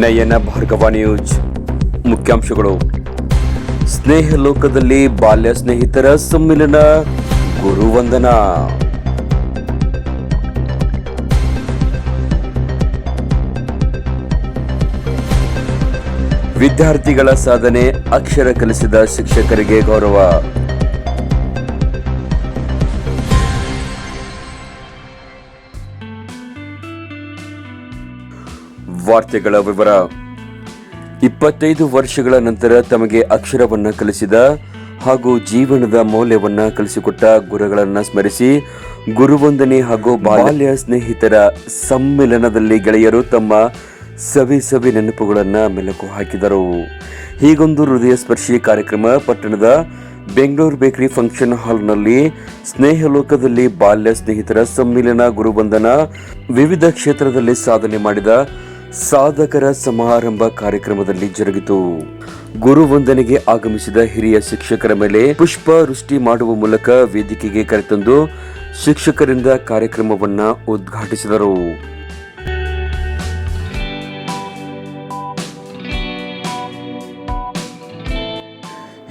ನಯನ Bhargava news. ಮುಖ್ಯಾಂಶಗಳು. ಸ್ನೇಹ ಲೋಕದಲ್ಲಿ ಬಾಲ್ಯ ಸ್ನೇಹಿತರ ಸಮ್ಮಿಲನ ಗುರುವಂದನ. ವಿದ್ಯಾರ್ಥಿಗಳ ಸಾಧನೆ, ಅಕ್ಷರ ಕಲಿಸಿದ ಶಿಕ್ಷಕರಿಗೆ ಗೌರವ. ವಾರ್ತೆಗಳ ವಿವರ. ಇಪ್ಪತ್ತೈದು ವರ್ಷಗಳ ನಂತರ ತಮಗೆ ಅಕ್ಷರವನ್ನ ಕಲಿಸಿದ ಹಾಗೂ ಜೀವನದ ಮೌಲ್ಯವನ್ನ ಕಲಿಸಿಕೊಟ್ಟ ಗುರುಗಳನ್ನ ಸ್ಮರಿಸಿ, ಗುರುವಂದನೆ ಹಾಗೂ ಬಾಲ್ಯ ಸ್ನೇಹಿತರ ಸಮ್ಮಿಲನದಲ್ಲಿ ಗೆಳೆಯರು ತಮ್ಮ ಸವಿ ಸವಿ ನೆನಪುಗಳನ್ನ ಮೆಲುಕು ಹಾಕಿದರು. ಹೀಗೊಂದು ಹೃದಯ ಸ್ಪರ್ಶಿ ಕಾರ್ಯಕ್ರಮ ಪಟ್ಟಣದ ಬೆಂಗಳೂರು ಬೇಕರಿ ಫಂಕ್ಷನ್ ಹಾಲ್ನಲ್ಲಿ ಸ್ನೇಹ ಲೋಕದಲ್ಲಿ ಬಾಲ್ಯ ಸ್ನೇಹಿತರ ಸಮ್ಮಿಲನ ಗುರುವಂದನ ವಿವಿಧ ಕ್ಷೇತ್ರದಲ್ಲಿ ಸಾಧನೆ ಮಾಡಿದ ಸಾಧಕರ ಸಮಾರಂಭ ಕಾರ್ಯಕ್ರಮದಲ್ಲಿ ಜರುಗಿತು. ಗುರು ವಂದನೆಗೆ ಆಗಮಿಸಿದ ಹಿರಿಯ ಶಿಕ್ಷಕರ ಮೇಲೆ ಪುಷ್ಪ ವೃಷ್ಟಿ ಮಾಡುವ ಮೂಲಕ ವೇದಿಕೆಗೆ ಕರೆತಂದು ಶಿಕ್ಷಕರಿಂದ ಕಾರ್ಯಕ್ರಮವನ್ನ ಉದ್ಘಾಟಿಸಿದರು.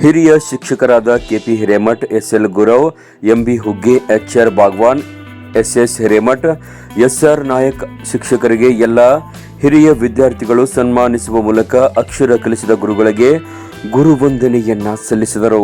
ಹಿರಿಯ ಶಿಕ್ಷಕರಾದ KP Hiremath, SL Gurav, MB Hugge Bhagwan Bagwan SS Hiremath, SR Nayak ಶಿಕ್ಷಕರಿಗೆ ಎಲ್ಲ ಹಿರಿಯ ವಿದ್ಯಾರ್ಥಿಗಳು ಸನ್ಮಾನಿಸುವ ಮೂಲಕ ಅಕ್ಷರ ಕಲಿಸಿದ ಗುರುಗಳಿಗೆ ಗುರುವಂದನೆಯನ್ನ ಸಲ್ಲಿಸಿದರು.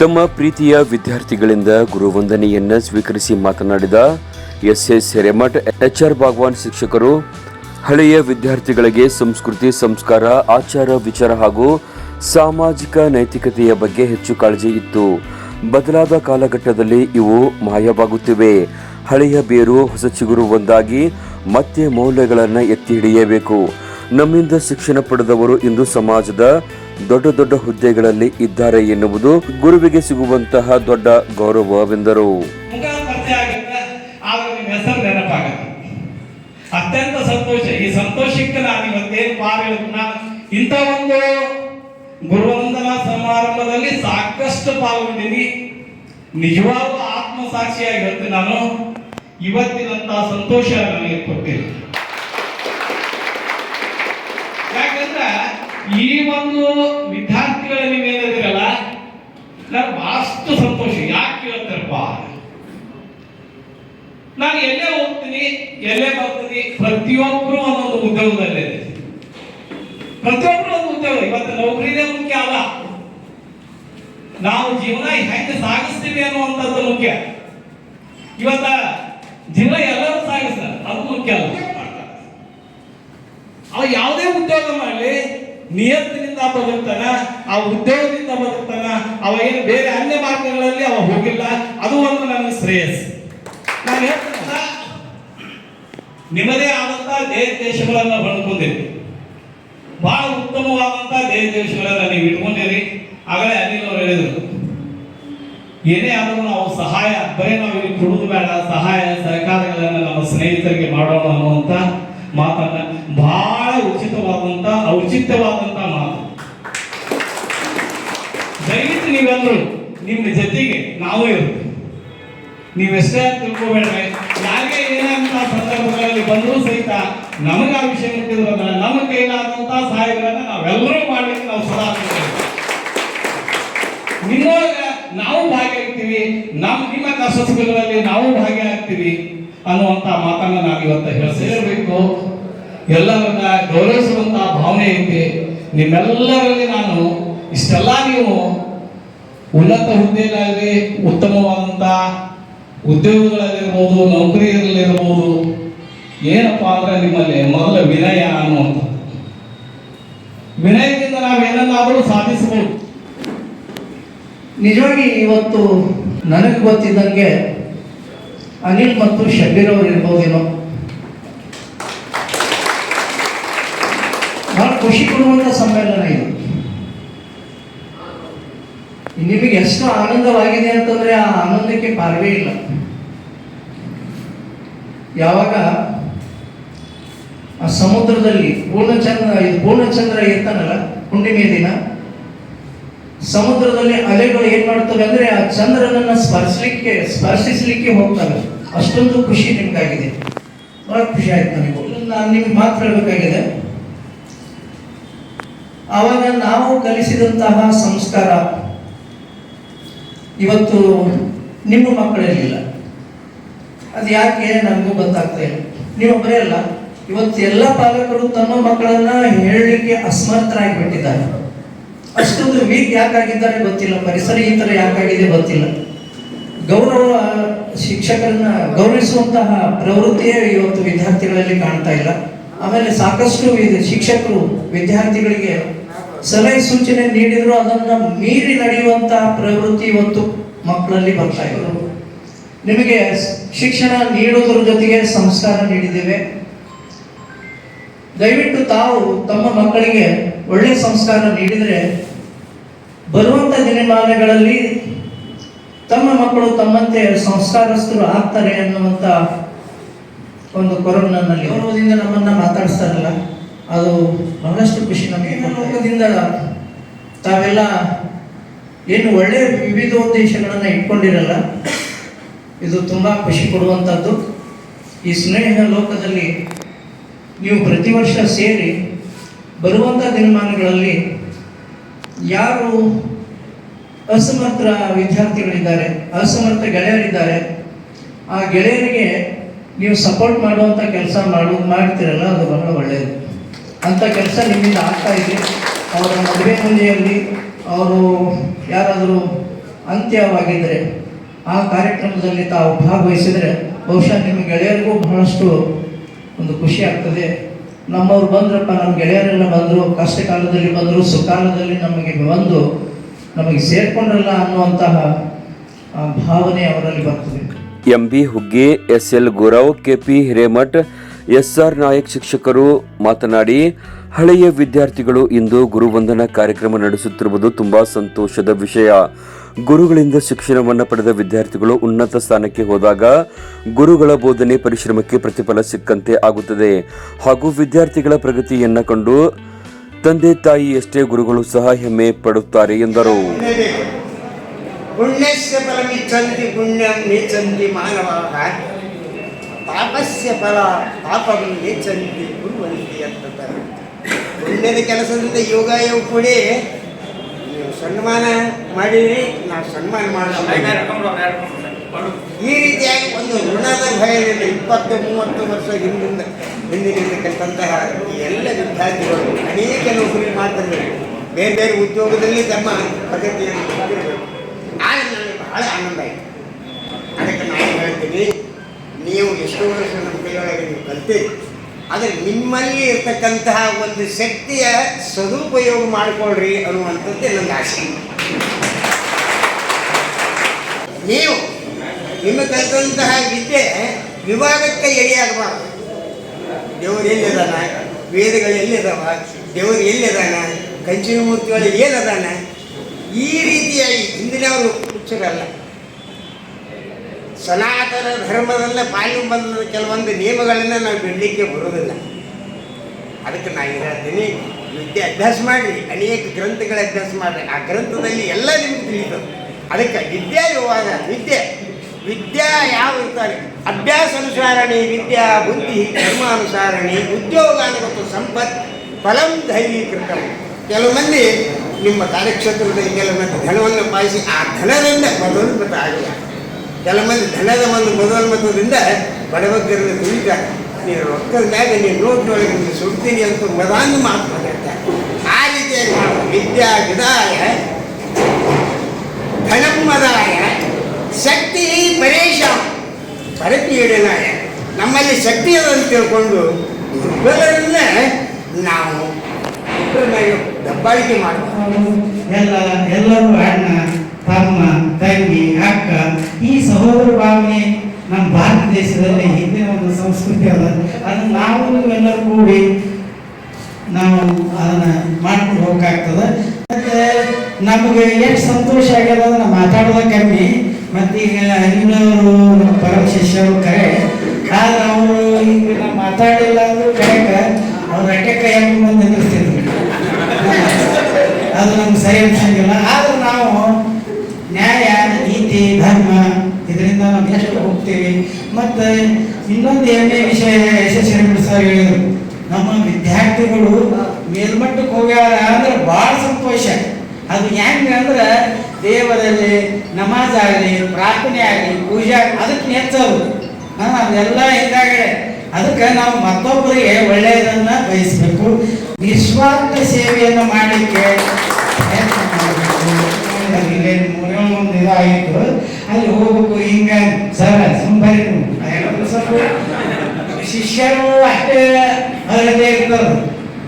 ತಮ್ಮ ಪ್ರೀತಿಯ ವಿದ್ಯಾರ್ಥಿಗಳಿಂದ ಗುರುವಂದನೆಯನ್ನು ಸ್ವೀಕರಿಸಿ ಮಾತನಾಡಿದ S S Hiremath H R Bhagwan ಶಿಕ್ಷಕರು, ಹಳೆಯ ವಿದ್ಯಾರ್ಥಿಗಳಿಗೆ ಸಂಸ್ಕೃತಿ, ಸಂಸ್ಕಾರ, ಆಚಾರ, ವಿಚಾರ ಹಾಗೂ ಸಾಮಾಜಿಕ ನೈತಿಕತೆಯ ಬಗ್ಗೆ ಹೆಚ್ಚು ಕಾಳಜಿ ಇತ್ತು. ಬದಲಾದ ಕಾಲಘಟ್ಟದಲ್ಲಿ ಇವು ಮಾಯವಾಗುತ್ತಿವೆ. ಹಳೆಯ ಬೇರು, ಹೊಸ ಚಿಗುರು ಒಂದಾಗಿ ಮತ್ತೆ ಮೌಲ್ಯಗಳನ್ನು ಎತ್ತಿ ಹಿಡಿಯಬೇಕು. ನಮ್ಮಿಂದ ಶಿಕ್ಷಣ ಪಡೆದವರು ಇಂದು ಸಮಾಜದ ದೊಡ್ಡ ದೊಡ್ಡ ಹುದ್ದೆಗಳಲ್ಲಿ ಇದ್ದಾರೆ ಎನ್ನುವುದು ಗುರುವಿಗೆ ಸಿಗುವಂತಹ ದೊಡ್ಡ ಗೌರವವೆಂದರು. ಅತ್ಯಂತ ಸಂತೋಷ, ಈ ಸಂತೋಷಕ್ಕೆ ನಾನು ಇವತ್ತೇನು ನಾನು ಇಂಥ ಒಂದು ಗುರುವಂದನಾ ಸಮಾರಂಭದಲ್ಲಿ ಸಾಕಷ್ಟು ಪಾಲ್ಗೊಂಡಿನಿ. ನಿಜವಾದ ಆತ್ಮಸಾಕ್ಷಿಯಾಗಿ ಹೇಳ್ತೀನಿ ನಾನು. ಇವತ್ತಿನಂತ ಸಂತೋಷ ನನಗೆ ಕೊಟ್ಟಿಲ್ಲ ಯಾಕಂದ್ರೆ ಈ ಒಂದು ವಿದ್ಯಾರ್ಥಿಗಳ ನೀವೇನಿದಿರಲ್ಲ ನಾನು ಬಹಳಷ್ಟು ಸಂತೋಷ. ಯಾಕೆ ಹೇಳ್ತಾರಪ್ಪ? ನಾನು ಎಲ್ಲೇ ಹೋಗ್ತೀನಿ, ಎಲ್ಲೇ ಬರ್ತೀನಿ ಪ್ರತಿಯೊಬ್ಬರು ಒಂದೊಂದು ಉದ್ಯೋಗದಲ್ಲಿದೆ. ಪ್ರತಿಯೊಬ್ಬರು ಒಂದು ಉದ್ಯೋಗ. ಇವತ್ತು ನೌಕರಿನೇ ಮುಖ್ಯ ಅಲ್ಲ. ನಾವು ಜೀವನ ಹೆಂಗೆ ಸಾಗಿಸ್ತೀವಿ ಅನ್ನುವಂಥದ್ದು ಮುಖ್ಯ. ಇವತ್ತ ಜೀವನ ಎಲ್ಲರೂ ಸಾಗಿಸ್ತಾರೆ. ಅದು ಮುಖ್ಯ ಅಲ್ಲ. ಅವ ಯಾವುದೇ ಉದ್ಯೋಗ ಮಾಡಲಿ ನಿಯತ್ತಿನಿಂದ ಬದುಕ್ತಾನ, ಆ ಉದ್ಯೋಗದಿಂದ ಬದುಕ್ತಾನ, ಅವ ಏನು ಬೇರೆ ಅನ್ಯ ಮಾರ್ಗಗಳಲ್ಲಿ ಅವ ಹೋಗಿಲ್ಲ, ಅದು ಒಂದು ನನ್ನ ಶ್ರೇಯಸ್ ನಾನು ಹೇಳ್ತೇನೆ ನಿಮ್ಮದೇ ಆದಂತಹ ದೇಹ ದೇಶಗಳನ್ನ ಹೊಂದ್ಕೊಂಡಿರಿ. ಬಹಳ ಉತ್ತಮವಾದಂತಹ ದೇಹ ದೇಶಗಳನ್ನ ನೀವು ಇಟ್ಕೊಂಡಿರಿ. ಆಗಲೇ ಅನಿಲ್ ಅವರು ಹೇಳಿದರು, ಏನೇ ಆದರೂ ನಾವು ಸಹಾಯ, ಬರೀ ನಾವು ಇಲ್ಲಿ ಕೊಡುದು ಬೇಡ, ಸಹಾಯ, ಸಹಕಾರಗಳನ್ನು ನಮ್ಮ ಸ್ನೇಹಿತರಿಗೆ ಮಾಡೋಣ ಅನ್ನುವಂತ ಮಾತನ್ನ ಬಹಳ ಉಚಿತವಾದಂತ, ಔಚಿತ್ಯವಾದಂತ ಮಾತು. ದಯವಿಟ್ಟು ನೀವೆಲ್ಲರೂ ನಿಮ್ಮ ಜೊತೆಗೆ ನಾವು ಇರ್ತೀವಿ ನೀವೆಷ್ಟೇ ತಿಳ್ಕೊಬೇಡ್ರಿ. ಯಾರಿಗೆ ಏನಂತ ಸಂದರ್ಭಗಳಲ್ಲಿ ಬಂದರೂ ಸಹಿತ ನಮಗೆ ಆ ವಿಷಯ ಅಂದ್ರೆ ನಮ್ಮ ಕೈಲಾದಂತ ಸಹಾಯಗಳನ್ನ ನಾವೆಲ್ಲರೂ ಮಾಡ್ಲಿಕ್ಕೆ ನಾವು ಸದಾ. ನಿಮ್ಮೊಳಗ ನಾವು ಭಾಗಿಯಾಗ್ತೀವಿ. ನಮ್ಮ ನಿಮ್ಮ ಕಷ್ಟ ನಾವು ಭಾಗಿಯಾಗ್ತೀವಿ. ಅನ್ನುವಂತ ಮಾತನ್ನ ನಾನು ಇವತ್ತು ಹೇಳಿಸಬೇಕು ಎಲ್ಲರನ್ನ ಗೌರವಿಸುವಂತ ಭಾವನೆ ಐತಿ. ನಿಮ್ಮೆಲ್ಲರಲ್ಲಿ ನಾನು ಇಷ್ಟೆಲ್ಲ ನೀವು ಉನ್ನತ ಹುದ್ದೆಯಲ್ಲಿ ಉತ್ತಮವಾದಂಥ ಉದ್ಯೋಗಗಳಲ್ಲಿರ್ಬೋದು ನೌಕರಿಯಲ್ಲಿರ್ಬೋದು ಏನಪ್ಪ ಅಂದ್ರೆ ನಿಮ್ಮಲ್ಲಿ ಮೊದಲ ವಿನಯ ಅನ್ನುವಂಥದ್ದು. ವಿನಯದಿಂದ ನಾವು ಏನನ್ನಾದರೂ ಸಾಧಿಸಬಹುದು ನಿಜವಾಗಿ ಇವತ್ತು ನನಗೆ ಗೊತ್ತಿದ್ದಂಗೆ ಅನಿಲ್ ಮತ್ತು ಶಬೀರ್ ಅವರು ಇರ್ಬೋದೇನೋ. ಬಹಳ ಖುಷಿ ಕೊಡುವಂತ ಸಮ್ಮೇಳನ ಇದು. ನಿಮಗೆ ಎಷ್ಟು ಆನಂದವಾಗಿದೆ ಅಂತಂದ್ರೆ ಆ ಆನಂದಕ್ಕೆ ಪಾರವೇ ಇಲ್ಲ. ಯಾವಾಗ ಆ ಸಮುದ್ರದಲ್ಲಿ ಪೂರ್ಣಚಂದ್ರ ಪೂರ್ಣಚಂದ್ರ ಇರ್ತಾನಲ್ಲ ಹುಣ್ಣಿಮೆ ದಿನ ಸಮುದ್ರದಲ್ಲಿ ಅಲೆಗಳು ಏನ್ ಮಾಡ್ತವೆ ಅಂದ್ರೆ ಆ ಚಂದ್ರನನ್ನ ಸ್ಪರ್ಶಲಿಕ್ಕೆ ಸ್ಪರ್ಶಿಸಲಿಕ್ಕೆ ಹೋಗ್ತವೆ. ಅಷ್ಟೊಂದು ಖುಷಿ ನಿಮ್ಗಾಗಿದೆ. ಬಹಳ ಖುಷಿ ಆಯ್ತು ನನಗೂ. ನಾನು ನಿಮ್ಗೆ ಮಾತ್ರ ಹೇಳಬೇಕಾಗಿದೆ. ಆವಾಗ ನಾವು ಕಲಿಸಿದಂತಹ ಸಂಸ್ಕಾರ ಇವತ್ತು ನಿಮ್ಮ ಮಕ್ಕಳಲ್ಲಿಲ್ಲ ಅದು ಯಾಕೆ ನನಗೂ ಗೊತ್ತಾಗ್ತಾ ಇಲ್ಲ. ನೀವೊಬ್ಬರೇ ಅಲ್ಲ. ಇವತ್ತು ಎಲ್ಲ ಪಾಲಕರು ತಮ್ಮ ಮಕ್ಕಳನ್ನ ಹೇಳಲಿಕ್ಕೆ ಅಸಮರ್ಥರಾಗಿಬಿಟ್ಟಿದ್ದಾರೆ ಅಷ್ಟೊಂದು ವೀಕ್ ಯಾಕಾಗಿದ್ದಾರೆ ಗೊತ್ತಿಲ್ಲ, ಪರಿಸರ ಈ ಥರ ಯಾಕಾಗಿದೆ ಗೊತ್ತಿಲ್ಲ. ಗೌರವ, ಶಿಕ್ಷಕರನ್ನ ಗೌರವಿಸುವಂತಹ ಪ್ರವೃತ್ತಿಯೇ ಇವತ್ತು ವಿದ್ಯಾರ್ಥಿಗಳಲ್ಲಿ ಕಾಣ್ತಾ ಇಲ್ಲ. ಆಮೇಲೆ ಸಾಕಷ್ಟು ಶಿಕ್ಷಕರು ವಿದ್ಯಾರ್ಥಿಗಳಿಗೆ ಸಲಹೆ ಸೂಚನೆ ನೀಡಿದ್ರು, ಅದನ್ನ ಮೀರಿ ನಡೆಯುವಂತಹ ಪ್ರವೃತ್ತಿ ಇವತ್ತು ಮಕ್ಕಳಲ್ಲಿ ಬರ್ತಾ ಇದ್ರು ನಿಮಗೆ ಶಿಕ್ಷಣ ನೀಡೋದ್ರ ಜೊತೆಗೆ ಸಂಸ್ಕಾರ ನೀಡಿದ್ದೇವೆ. ದಯವಿಟ್ಟು ತಾವು ತಮ್ಮ ಮಕ್ಕಳಿಗೆ ಒಳ್ಳೆಯ ಸಂಸ್ಕಾರ ನೀಡಿದರೆ ಬರುವಂತ ದಿನಮಾನಗಳಲ್ಲಿ ತಮ್ಮ ಮಕ್ಕಳು ತಮ್ಮಂತೆ ಸಂಸ್ಕಾರಸ್ಥರು ಆಗ್ತಾರೆ ಅನ್ನುವಂತ ಒಂದು ಕೊರೋನಾನಲ್ಲಿ ಗೌರವದಿಂದ ನಮ್ಮನ್ನ ಮಾತಾಡಿಸ್ತಾರಲ್ಲ. ಅದು ಬಹಳಷ್ಟು ಖುಷಿ ನಮಗೆ ಲೋಕದಿಂದ ತಾವೆಲ್ಲ ಏನು ಒಳ್ಳೆಯ ವಿವಿಧೋದ್ದೇಶಗಳನ್ನ ಇಟ್ಕೊಂಡಿರಲ್ಲ ಇದು ತುಂಬಾ ಖುಷಿ ಕೊಡುವಂಥದ್ದು ಈ ಸ್ನೇಹ ಲೋಕದಲ್ಲಿ ನೀವು ಪ್ರತಿ ವರ್ಷ ಸೇರಿ ಬರುವಂಥ ದಿನಮಾನಗಳಲ್ಲಿ ಯಾರು ಅಸಮರ್ಥ ವಿದ್ಯಾರ್ಥಿಗಳಿದ್ದಾರೆ, ಅಸಮರ್ಥ ಗೆಳೆಯರಿದ್ದಾರೆ, ಆ ಗೆಳೆಯರಿಗೆ ನೀವು ಸಪೋರ್ಟ್ ಮಾಡುವಂಥ ಕೆಲಸ ಮಾಡು, ಮಾಡ್ತೀರಲ್ಲ, ಅದು ಬಹಳ ಒಳ್ಳೆಯದು ಅಂಥ ಕೆಲಸ ನಿಮ್ಮಿಂದ ಆಗ್ತಾ ಇದೆ. ಅವರ ಮದುವೆ ಮನೆಯಲ್ಲಿ ಅವರು ಯಾರಾದರೂ ಅಂತ್ಯವಾಗಿದ್ದರೆ, ಆ ಕಾರ್ಯಕ್ರಮದಲ್ಲಿ ತಾವು ಭಾಗವಹಿಸಿದರೆ, ಬಹುಶಃ ನಿಮ್ಮ ಗೆಳೆಯರಿಗೂ ಬಹಳಷ್ಟು ಒಂದು ಖುಷಿ ಆಗ್ತದೆ. ನಮ್ಮವ್ರು ಬಂದ್ರಪ್ಪ ನಮ್ಮ ಗೆಳೆಯರೆಲ್ಲ ಬಂದರು ಕಷ್ಟ ಕಾಲದಲ್ಲಿ ಬಂದರು ಸುಖಾಲದಲ್ಲಿ ನಮಗೆ ಬಂದು ನಮಗೆ ಸೇರ್ಕೊಂಡ್ರಲ್ಲ ಅನ್ನುವಂತಹ ಭಾವನೆ ಅವರಲ್ಲಿ ಬರ್ತದೆ. MB S L Gurav, KP Hiremath, SR Nayak ಶಿಕ್ಷಕರು ಮಾತನಾಡಿ, ಹಳೆಯ ವಿದ್ಯಾರ್ಥಿಗಳು ಇಂದು ಗುರುವಂದನಾ ಕಾರ್ಯಕ್ರಮ ನಡೆಸುತ್ತಿರುವುದು ತುಂಬಾ ಸಂತೋಷದ ವಿಷಯ. ಗುರುಗಳಿಂದ ಶಿಕ್ಷಣವನ್ನು ಪಡೆದ ವಿದ್ಯಾರ್ಥಿಗಳು ಉನ್ನತ ಸ್ಥಾನಕ್ಕೆ ಹೋದಾಗ ಗುರುಗಳ ಬೋಧನೆ ಪರಿಶ್ರಮಕ್ಕೆ ಪ್ರತಿಫಲ ಸಿಕ್ಕಂತೆ ಆಗುತ್ತದೆ. ಹಾಗೂ ವಿದ್ಯಾರ್ಥಿಗಳ ಪ್ರಗತಿಯನ್ನು ಕಂಡು ತಂದೆ ತಾಯಿಯಷ್ಟೇ ಗುರುಗಳು ಸಹ ಹೆಮ್ಮೆ ಪಡುತ್ತಾರೆ ಎಂದರು. ಫಲ ಚಂದಿ ಗುರುವಂತಿ ಅಂತ ಪುಣ್ಯದ ಕೆಲಸದಿಂದ ಯೋಗ ಸನ್ಮಾನ ಮಾಡಿರಿ ನಾವು ಸನ್ಮಾನ ಮಾಡೋಣ ಈ ರೀತಿಯಾಗಿ ಒಂದು ಋಣದ ಭಯದಿಂದ ಇಪ್ಪತ್ತು ಮೂವತ್ತು ವರ್ಷ ಹಿಂದಿಂದ ಹಿಂದಿನಿಂದ ಕಲಿತಂತಹ ಎಲ್ಲ ವಿದ್ಯಾರ್ಥಿಗಳು ಅನೇಕ ನೌಕರಿ ಮಾಡ್ತಾರೆ. ಬೇರೆ ಬೇರೆ ಉದ್ಯೋಗದಲ್ಲಿ ತಮ್ಮ ಪ್ರಗತಿಯನ್ನು ಆದರೆ ಆಗ ನನಗೆ ಬಹಳ ಆನಂದ ಆಯಿತು. ಅದಕ್ಕೆ ನಾನು ಹೇಳ್ತೀನಿ ನೀವು ಎಷ್ಟೋ ವರ್ಷ ನಮ್ಮ ಕೈಯೊಳಗೆ ನೀವು ಕಲ್ತೀರಿ. ಆದರೆ ನಿಮ್ಮಲ್ಲಿ ಇರ್ತಕ್ಕಂತಹ ಒಂದು ಶಕ್ತಿಯ ಸದುಪಯೋಗ ಮಾಡಿಕೊಳ್ಳ್ರಿ ಅನ್ನುವಂಥದ್ದೇ ನನ್ನ ಆಸೆ. ನೀವು ನಿಮ್ಮ ಕಲಿತಂತಹ ವಿದ್ಯೆ ವಿವಾದಕ್ಕೆ ಎಡೆಯಾಗಬಾರ್ದು. ದೇವರು ಎಲ್ಲಿದಾನ ವೇದಗಳು ಎಲ್ಲಿದಾವ ದೇವರು ಎಲ್ಲಿದಾನ ಕಂಚಿನ ಮೂರ್ತಿಗಳು ಏನದಾನ ಈ ರೀತಿಯಾಗಿ ಹಿಂದಿನವರು ಹುಚ್ಚರಲ್ಲ. ಸನಾತನ ಧರ್ಮದಲ್ಲೇ ಬಾಯು ಬಂದ ಕೆಲವೊಂದು ನಿಯಮಗಳನ್ನು ನಾವು ಬಿಡಲಿಕ್ಕೆ ಬರೋದಿಲ್ಲ ಅದಕ್ಕೆ ನಾನು ಹೇಳ್ತೀನಿ, ವಿದ್ಯೆ ಅಭ್ಯಾಸ ಮಾಡಿರಿ, ಅನೇಕ ಗ್ರಂಥಗಳ ಅಭ್ಯಾಸ ಮಾಡಿರಿ. ಆ ಗ್ರಂಥದಲ್ಲಿ ಎಲ್ಲ ನಿಮ್ಗೆ ತಿಳಿದು ಅದಕ್ಕೆ ವಿದ್ಯಾ ಇರುವಾಗ ವಿದ್ಯೆ, ವಿದ್ಯಾ ಯಾವ ಇರ್ತಾರೆ ಅಭ್ಯಾಸ ಅನುಸಾರಣೆ, ವಿದ್ಯಾ ಬುದ್ಧಿ, ಧರ್ಮಾನುಸಾರಣಿ, ಉದ್ಯೋಗಾನುಗತ ಸಂಪತ್, ಫಲಂ ದೈವೀಕೃತ ಕೆಲವು ಮಂದಿ ನಿಮ್ಮ ಕಾರ್ಯಕ್ಷೇತ್ರದಲ್ಲಿ ಕೆಲವೊಂದು ಧನವನ್ನು ಪಾಲಿಸಿ ಆ ಧನದಿಂದ ಬದೋನ್ಮತ ಆಗಿಲ್ಲ ಕೆಲವು ಮಂದಿ ಧನದ ಮೊದಲ ಮತದಿಂದ ಬಡಬಗ್ಗರನ್ನು ತುಳಿತಾರೆ ನೀನು ರೊಕ್ಕದ ಮ್ಯಾಗ ನೀನು ನೋಟ್ನೊಳಗೆ ನೀನು ಸುಡ್ತೀನಿ ಅಂತ ಮದಾಂದು ಮಾತು ಆ ರೀತಿಯಾಗಿ. ವಿದ್ಯಾ ವಿದಾಯ ಧನಮ್ಮದಾಯ ಶಕ್ತಿ ಪರೇಶ ಪರಪೀಡನಾಯ ನಮ್ಮಲ್ಲಿ ಶಕ್ತಿ ಅದ ಅಂತ ತಿಳ್ಕೊಂಡು ದುರ್ಬಲರನ್ನ ನಾವು ದಬ್ಬಾಳಿಕೆ ಮಾಡಬಹುದು ಎಲ್ಲ ಎಲ್ಲರೂ ಅಣ್ಣ. ತಮ್ಮ ತಂಗಿ ಅಕ್ಕ ಈ ಸಹೋದರ ಭಾವನೆ ನಮ್ಮ ಭಾರತ ದೇಶದಲ್ಲಿ ಹಿಂದಿನ ಒಂದು ಸಂಸ್ಕೃತಿ ಅದ, ಅದನ್ನ ನಾವು ಎಲ್ಲರೂ ಕೂಡಿ ನಾವು ಅದನ್ನ ಮಾಡ್ಕೊಂಡು ಹೋಗಾಗ್ತದೆ ಮತ್ತೆ ನಮಗೆ ಎಷ್ಟು ಸಂತೋಷ ಆಗ್ಯದ ನಾವು ಮಾತಾಡೋದ ಕಮ್ಮಿ ಮತ್ತೀಗ ಇನ್ನವರು ಪರಮ ಶಿಷ್ಯರು ಕರೆ, ಆದ್ರೆ ಅವರು ಈಗ ನಾವು ಮಾತಾಡಿಲ್ಲ ಅಂದ್ರೆ ಕರೆಕ ಅವ್ರ ಅಟ್ಟೆ ಕೈ ಹಾಕೊಂಡು ನಿಂದಿರ್ತಿದ್ರು ಅದು ನಮ್ಗೆ ಸರಿ ಅನ್ಸಂಗಿಲ್ಲ. ಆದ್ರೆ ನಾವು ನ್ಯಾಯ, ನೀತಿ, ಧರ್ಮ, ಇದರಿಂದ ನಾವು ಎಷ್ಟು ಹೋಗ್ತೀವಿ. ಮತ್ತು ಇನ್ನೊಂದು ಎರಡನೇ ವಿಷಯ ಯಶಸ್ವಿ ಸರ್ ಹೇಳಿದರು. ನಮ್ಮ ವಿದ್ಯಾರ್ಥಿಗಳು ಮೇಲ್ಮಟ್ಟಕ್ಕೆ ಹೋಗ್ಯಾರ ಅಂದ್ರೆ ಭಾಳ ಸಂತೋಷ. ಅದು ಹೆಂಗೆ ಅಂದ್ರೆ ದೇವರಲ್ಲಿ ನಮಾಜ್ ಆಗಲಿ, ಪ್ರಾರ್ಥನೆ ಆಗಲಿ, ಪೂಜೆ ಆಗಲಿ, ಅದಕ್ಕೆ ನೆಚ್ಚೋದು. ಅದೆಲ್ಲ ಹಿಂದಾಗಡೆ. ಅದಕ್ಕೆ ನಾವು ಮತ್ತೊಬ್ಬರಿಗೆ ಒಳ್ಳೆಯದನ್ನ ಬಯಸಬೇಕು. ನಿಸ್ವಾರ್ಥ ಸೇವೆಯನ್ನು ಮಾಡಲಿಕ್ಕೆ ಇಲ್ಲಿ ಮೂರನೇ ಒಂದು ಇದಾಯಿತು ಅಲ್ಲಿ ಹೋಗ್ಬೇಕು ಹಿಂಗ ಸರ್ ಸುಂಬರಿ ಸ್ವಲ್ಪ ಶಿಷ್ಯರು ಅಷ್ಟೇ ಅರ್ಹತೆ ಇರ್ತದೆ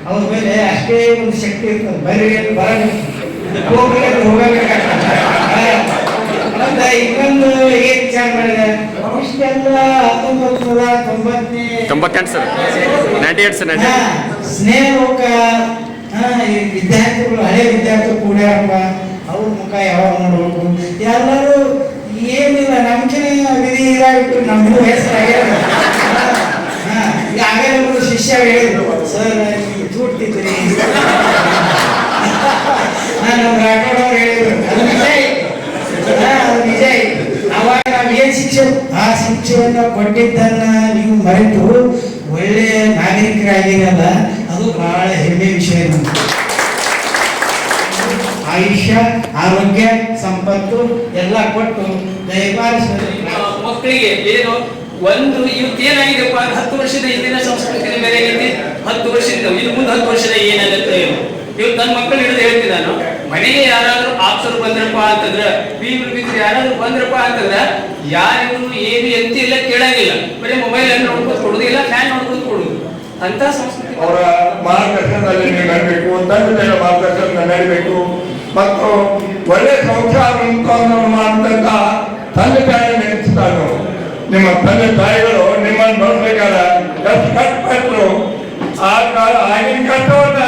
ಅವ್ರ ಮೇಲೆ ಅಷ್ಟೇ ಒಂದು ಶಕ್ತಿ ಇರ್ತದೆ. ಬರೀ ಬರಲಿ ಹೋಗ್ಬೇಕು ಹೋಗಬೇಕಾಗ್ತದೆ ಇನ್ನೊಂದು ಏನ್ ವಿಚಾರ ಮಾಡಿದೆ? ಇಷ್ಟೆಲ್ಲ ಹತ್ತೊಂಬತ್ತು ನೂರ ತೊಂಬತ್ತನೇ ತೊಂಬತ್ತೆಂಟು sir. Ninety eight sir ninety ಹಾ, ಸ್ನೇಹಲೋಕ ಹಾ, ಈ ವಿದ್ಯಾರ್ಥಿಗಳು ಹಳೆ ವಿದ್ಯಾರ್ಥಿಗಳು ಕೂಡ್ಯಾರಪ್ಪ ಅವ್ರ ಮುಖ ಯಾವಾಗ ನೋಡ್ಬೇಕು? ಎಲ್ಲರೂ ಏನಿಲ್ಲ ನಮ್ಗೆ ವಿಧಿ ಇದಾಗಿಟ್ಟು ನಮಗೂ ಹೆಸರಾಗ್ಯಾರ. ಈಗ ಆಗಲೇ ಒಬ್ರು ಶಿಷ್ಯ ಹೇಳಿದ್ರು, ಸರ್ ನೀವು ಚೂಡ್ತಿದ್ರಿ ನಾನು ರಾಠೋಡ್ ಅವ್ರು ಹೇಳಿದ್ರು, ಅದು ನಿಜ ಅದು ನಿಜ. ಅವಾಗ ನಾವು ಏನ್ ಶಿಕ್ಷೆ? ಆ ಶಿಕ್ಷೆಯನ್ನ ಕೊಟ್ಟಿದ್ದನ್ನ ನೀವು ಮರೆತು ಒಳ್ಳೆಯ ನಾಗರಿಕರಾಗಿರಲ್ಲ, ಅದು ಬಹಳ ಹೆಮ್ಮೆ ವಿಷಯ ನಮ್ಗೆ. ಆಯುಷ್ಯ ಆರೋಗ್ಯ ಸಂಪತ್ತು ಎಲ್ಲ ಕೊಟ್ಟು ದಯಪಾಲಿಸಿ ಮಕ್ಕಳಿಗೆ ಏನು ಒಂದು ಇವತ್ತು ಏನಾಗಿದೆಪ್ಪ ಅಂದ್ರೆ ಹತ್ತು ವರ್ಷದ ಹಿಂದಿನ ಸಂಸ್ಕೃತಿ ಬೇರೆ ಆಗೈತಿ ಹತ್ತು ವರ್ಷದಿಂದ ಇನ್ನು ಮುಂದೆ ಹತ್ತು ವರ್ಷದ ಏನಾಗುತ್ತೆ ಏನು? ಇವತ್ತು ನನ್ನ ಮಕ್ಕಳು ಹಿಡಿದು ಹೇಳ್ತೀನಿ ನಾನು. ಮನೆಗೆ ಯಾರಾದ್ರೂ ಆಪ್ಸರು ಬಂದ್ರಪ್ಪ ಅಂತಂದ್ರೆ ಬೀಗ್ರು ಬಿದ್ರು ಯಾರಾದ್ರೂ ಬಂದ್ರಪ್ಪ ಅಂತಂದ್ರ ಯಾರಿಗೂ ಏನು ಎಂತ ಇಲ್ಲ ಕೇಳಂಗಿಲ್ಲ. ಬರೀ ಮೊಬೈಲ್ ಅನ್ನು ನೋಡ್ಕೊಂಡು ಕೊಡುದಿಲ್ಲ ಫ್ಯಾನ್ ನೋಡ್ಕೊಂಡು ಕೊಡುದು ಅಂತ ಸಂಸ್ಕೃತಿ. ಅವರ ಮಾರ್ಗದರ್ಶನದಲ್ಲಿ ನೀವು ನಡೀಬೇಕು ತಂದೆ ಮಾರ್ಗದರ್ಶನ ನಡೀಬೇಕು. ಮತ್ತು ಒಳ್ಳೆ ಸಂಸಾರವನ್ನು ಮಾಡತಕ್ಕ ತಂದೆ ತಾಯಿ ನೆನೆಸ್ತಾನು. ನಿಮ್ಮ ತಂದೆ ತಾಯಿಗಳು ನಿಮ್ಮನ್ನು ನೋಡ್ಬೇಕಾದ್ರೆ ಎಷ್ಟು ಕಷ್ಟಪಟ್ಟರು ಆ ಕಾಲ ಆಗಿನ ಕಷ್ಟವನ್ನ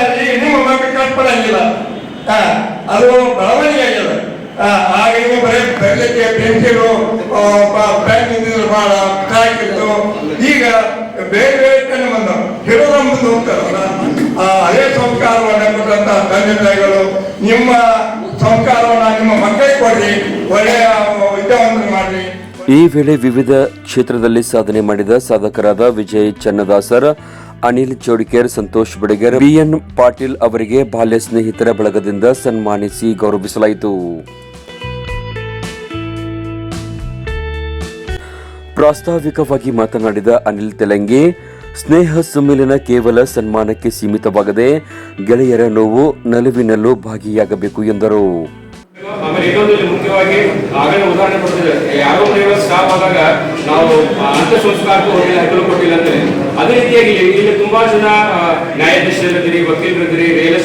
ನಿಮ್ಮ ಮಕ್ಕಳು ಕಷ್ಟಪಡಂಗಿಲ್ಲ ಅದು ಬೆಳವಣಿಗೆ ಆಗಿಲ್ಲ. ಆಗಿನ ಬರೀ ಬೆರಳಿಗೆ ಪೆನ್ಸಿಲು ಬ್ಯಾಂಕ್ ಇದ್ದಿದ್ರು ಟ್ರ್ಯಾಕ್ ಇತ್ತು. ಈಗ ಬೇರೆ ಬೇರೆ ಕಣ್ಣು ಬಂದು, ಹಿಡಿದ ಮುಂದೆ ಹೋಗ್ತಾರಲ್ಲ ಅದೇ ಕೊಟ್ಟಂತ ತಂದೆ ತಾಯಿಗಳು ನಿಮ್ಮ ಸಂಸ್ಕಾರವನ್ನ ನಿಮ್ಮ ಮಕ್ಕಳಿಗೆ ಕೊಡ್ರಿ. ಒಳ್ಳೆಯ ವಿದ್ಯಾವಂತರು ಮಾಡ್ರಿ. ಈ ವೇಳೆ ವಿವಿಧ ಕ್ಷೇತ್ರದಲ್ಲಿ ಸಾಧನೆ ಮಾಡಿದ ಸಾಧಕರಾದ ವಿಜಯ್ ಚನ್ನದಾಸರ್, ಅನಿಲ್ ಚೋಡಿಕೇರ್, ಸಂತೋಷ್ ಬಡಿಗೇರ್, ಬಿಎನ್ ಪಾಟೀಲ್ ಅವರಿಗೆ ಬಾಲ್ಯ ಸ್ನೇಹಿತರ ಬಳಗದಿಂದ ಸನ್ಮಾನಿಸಿ ಗೌರವಿಸಲಾಯಿತು. ಪ್ರಾಸ್ತಾವಿಕವಾಗಿ ಮಾತನಾಡಿದ ಅನಿಲ್ ತೆಲಂಗಿ ಸ್ನೇಹ ಸಮ್ಮೇಳನ ಕೇವಲ ಸನ್ಮಾನಕ್ಕೆ ಸೀಮಿತವಾಗದೆ ಗೆಳೆಯರ ನೋವು ನಲುವಿನಲ್ಲೂ ಭಾಗಿಯಾಗಬೇಕು ಎಂದರು. ಅದೇ ರೀತಿಯಾಗಿ ಇಲ್ಲಿ ತುಂಬಾ ಜನ ನ್ಯಾಯಾಧೀಶರಿದ್ದೀರಿ, ವಕೀಲರಿದ್ದೀರಿ, ರಿಯಲ್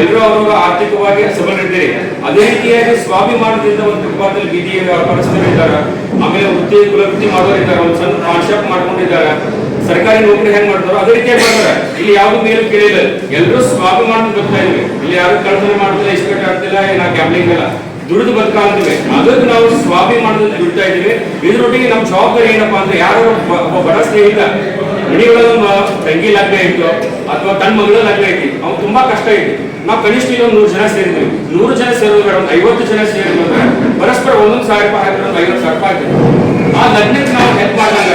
ಎಲ್ಲರೂ ಅವರು ಆರ್ಥಿಕವಾಗಿ ಸಬಲರಿದ್ದೀರಿ. ಅದೇ ರೀತಿಯಾಗಿ ಸ್ವಾಭಿಮಾನದಿಂದ ಒಂದು ಕುಟುಂಬದಲ್ಲಿ ಬೀದಿ ವ್ಯಾಪಾರಸ್ಥರು ಇದ್ದಾರೆ. ಆಮೇಲೆ ವೃತ್ತಿ ಕುಲವೃತ್ತಿ ಮಾಡೋರು ಒಂದು ಸಣ್ಣ ಶಾಪ್ ಮಾಡ್ಕೊಂಡಿದ್ದಾರೆ. ಸರ್ಕಾರಿ ನೌಕರಿ ಹೆಂಗ್ ಮಾಡ್ತಾರೋ ಅದೇ ರೀತಿಯಾಗಿ ಮಾಡ್ತಾರೆ. ಇಲ್ಲಿ ಯಾವ್ದು ಮೇಲು ಕೇಳಿಲ್ಲ. ಎಲ್ಲರೂ ಸ್ವಾಭಿಮಾನ ಬರ್ತಾ ಇದ್ವಿ. ಇಲ್ಲಿ ಯಾರು ಕಳ್ತನ ಮಾಡ್ತಿಲ್ಲ, ಇಷ್ಟ ಆಗ್ತಿಲ್ಲ ನಾ ಗ್ಯಾಮ್ಲಿಂಗ್ ಇಲ್ಲ. ದುಡಿದು ಬದುಕಾಗ್ತೀವಿ. ಅದಕ್ಕೆ ನಾವು ಸ್ವಾಭಿಮಾನದಿಂದ ದುಡ್ತಾ ಇದೀವಿ ಇದ್ರೊಟ್ಟಿಗೆ ನಮ್ಮ ಜವಾಬ್ದಾರಿ ಏನಪ್ಪಾ ಅಂದ್ರೆ ಯಾರು ಒಬ್ಬ ಬಡ ಸ್ನೇಹಿತ, ಮನೆಯೊಳಗ ತಂಗಿ ಲಗ್ನ ಇತ್ತು, ಅಥವಾ ತನ್ನ ಮಗಳ ಲಗ್ನ ಐತಿ ಅವ್ನು ತುಂಬಾ ಕಷ್ಟ ಐತಿ ನಾವು ಕನಿಷ್ಠ ಇಲ್ಲಿ ಒಂದು ನೂರು ಜನ ಸೇರಿದ್ವಿ. ನೂರು ಜನ ಸೇರೋದು ಬೇಡ, ಒಂದು ಐವತ್ತು ಜನ ಸೇರಿದ್ರೆ ಪರಸ್ಪರ ಒಂದೊಂದು ಸಾವಿರ ರೂಪಾಯಿ ಹಾಕಿದ್ರೆ ಒಂದು ಐವತ್ತು ಸಾವಿರ ರೂಪಾಯಿ ಆಗ್ತದೆ ಆ ಲಗ್ನಕ್ಕೆ ನಾವು ಹೆಲ್ಪ್ ಮಾಡ್ದಂಗ